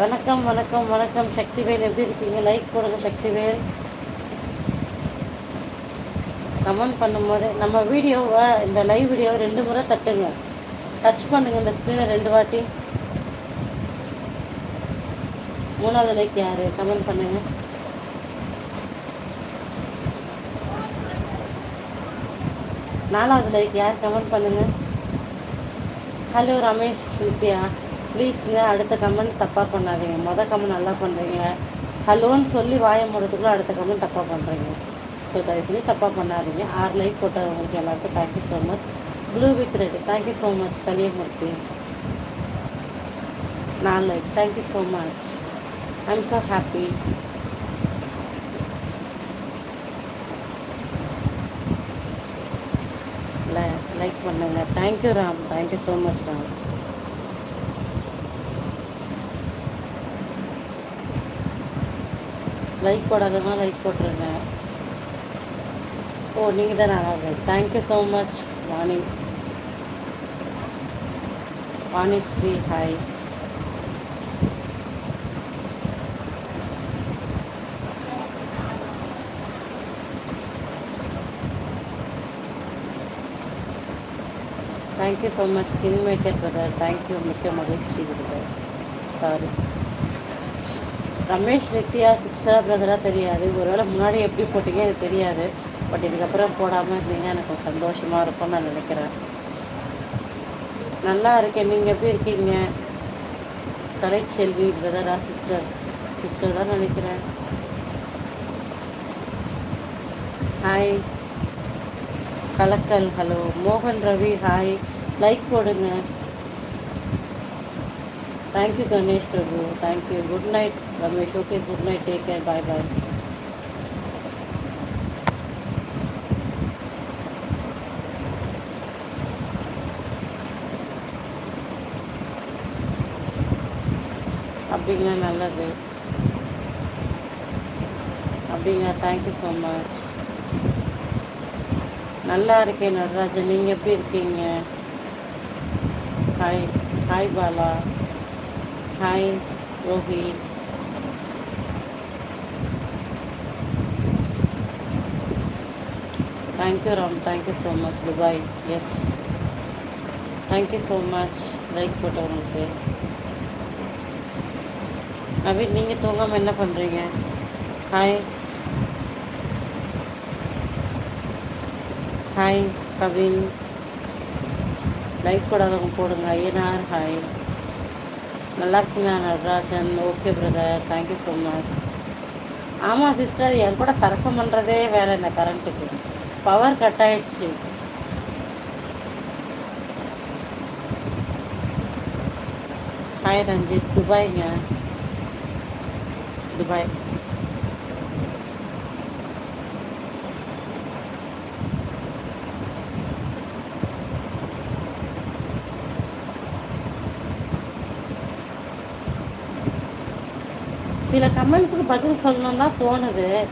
வணக்கம் வணக்கம் வணக்கம். சக்திவேல் எப்படி இருக்கீங்க? லைக் கொடுங்க சக்திவேல். கமெண்ட் பண்ணும்போது நம்ம வீடியோவை இந்த லைவ் வீடியோவை ரெண்டு முறை தட்டுங்க. டச் பண்ணுங்க இந்த ஸ்க்ரீனை ரெண்டு வாட்டி. மூணாவது லைக் யார்? கமெண்ட் பண்ணுங்க. நாலாவது லைக் யார்? கமெண்ட் பண்ணுங்க. ஹலோ ரமேஷ் நித்யா ப்ளீஸுங்க அடுத்த கமெண்ட் தப்பாக பண்ணாதீங்க. மொதல் கமெண்ட் நல்லா பண்ணுறீங்க ஹலோன்னு சொல்லி வாய மூடத்துக்குள்ளே அடுத்த கமெண்ட் தப்பாக பண்ணுறீங்க ஸோ தயவு செஞ்சு தப்பாக பண்ணாதீங்க. ஆறு லைக் போட்டவங்களுக்கு எல்லாருக்கும் thank you so much blue with red thank you so much Kaliyamurthy. நாலு like thank you so much I am so happy like பண்ணுங்க. Thank you Ram thank you so much Ram like போடாதவங்க like போட்டுருங்க. ஓ நீங்கள் தான்? நல்லா thank you so much Vani. Vani Sri hi thank you so much skin maker brother thank you மிக்க மகிழ்ச்சி brother sorry Ramesh Nithya sister பிரதராக தெரியாது. ஒருவேளை முன்னாடி எப்படி போட்டீங்க எனக்கு தெரியாது. பட் இதுக்கப்புறம் போடாமல் இருந்தீங்கன்னா எனக்கு சந்தோஷமாக இருக்கும்னு நான் நினைக்கிறேன். நல்லா இருக்கேன். நீங்கள் எப்படி இருக்கீங்க? கலைச்செல்வி பிரதரா சிஸ்டர் சிஸ்டர் தான் நினைக்கிறேன். ஹாய் கலக்கல் ஹலோ மோகன் ரவி ஹாய் லைக் போடுங்க. Thank you Ganesh Prabhu thank you good night Ramesh okay good night take care bye bye அப்படிங்களா நல்லது. அப்படிங்களா தேங்க்யூ ஸோ மச் நல்லா இருக்கேன் நடராஜன். நீங்கள் எப்படி இருக்கீங்க? Hi hi Bala hi Rohi thank you Ram thank you so much Dubai yes thank you so much like போட்டவங்களுக்கு Naveen நீங்கள் தூங்காமல் என்ன பண்ணுறீங்க ஹாய் ஹாய் கவின் லைக் போடாதவங்க போடுங்க. ஐயனார் ஹாய் நல்லா இருக்கீங்களா Natarajan okay brother thank you so much ஆமாம் சிஸ்டர் என் கூட சரசம் பண்ணுறதே வேலை இந்த கரண்ட்டுக்கு பவர் கட் ஆயிடுச்சு. ஹாய் ரஞ்சித். துபாய்ங்க. துபாய். சில கமெண்ட்ஸுக்கு பதில் சொல்லணும் தான் தோணுது.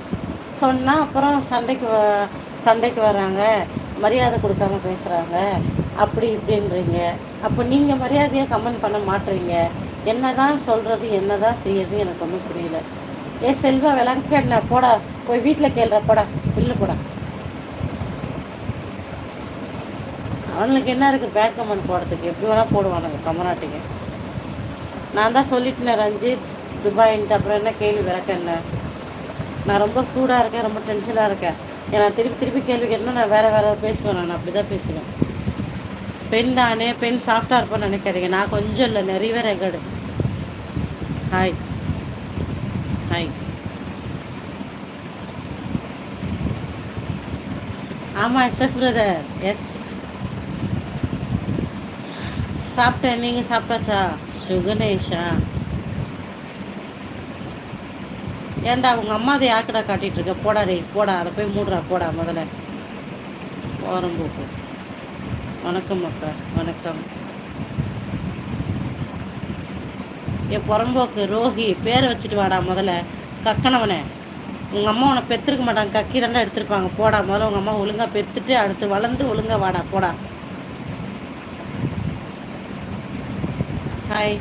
சொன்னால் அப்புறம் சண்டைக்கு வ- சண்டைக்கு வராங்க. மரியாதை கொடுக்காம பேசுகிறாங்க அப்படி இப்படின்றீங்க. அப்போ நீங்கள் மரியாதையாக கமெண்ட் பண்ண மாட்டுறீங்க என்ன தான் சொல்கிறது என்ன தான் செய்யறது எனக்கு ஒன்றும் புரியல. ஏ செல்வா விளக்கு என்ன? போடா. போய் வீட்டில் கேள்ற போடா. பில்லு போடா. அவனுக்கு என்ன இருக்குது பேட் கமெண்ட் போடுறதுக்கு. எப்படி வேணால் போடுவானுங்க கமராட்டிங்க நான் தான் சொல்லிட்டேன் ரஞ்சித். துபாயின்ட்டு அப்புறம் என்ன கேள்வி விளக்க நான் ரொம்ப சூடாக இருக்கேன் ரொம்ப டென்ஷனாக இருக்கேன். ஏன்னா திருப்பி திருப்பி கேள்வி கேட்டேன்னா நான் வேறு வேறு பேசுவேன் நான் அப்படி தான் பேசுவேன். பெண் தானே பெண் சாஃப்டாக இருப்பேன்னு நினைக்காதீங்க. நான் கொஞ்சம் இல்லை நிறையவே ரெக்கார்டு ஹாய் ஹாய் ஆமாம் எஸ் பிரதர் எஸ் சாப்பிட்டேன். நீங்கள் சாப்பிட்டாச்சா? சுகனேஷா? ஏன்டா உங்கள் அம்மா அதை யாக்கடா காட்டிகிட்டு இருக்க? போடா ரே போடா. அதை போய் மூடுறா போடா முதல்ல. ஓரம் போக்கு வணக்கம் அக்கா வணக்கம். என் புறம்போக்கு ரோஹி பேரை வச்சுட்டு வாடா முதல்ல. கக்கணவனே உங்கள் அம்மா உன்னை பெற்றிருக்க மாட்டாங்க. கக்கி தாண்டா எடுத்திருப்பாங்க. போடா முதல்ல உங்கள் அம்மா ஒழுங்காக பெற்றுட்டு அடுத்து வளர்ந்து ஒழுங்கா வாடா போடா. ஹாய்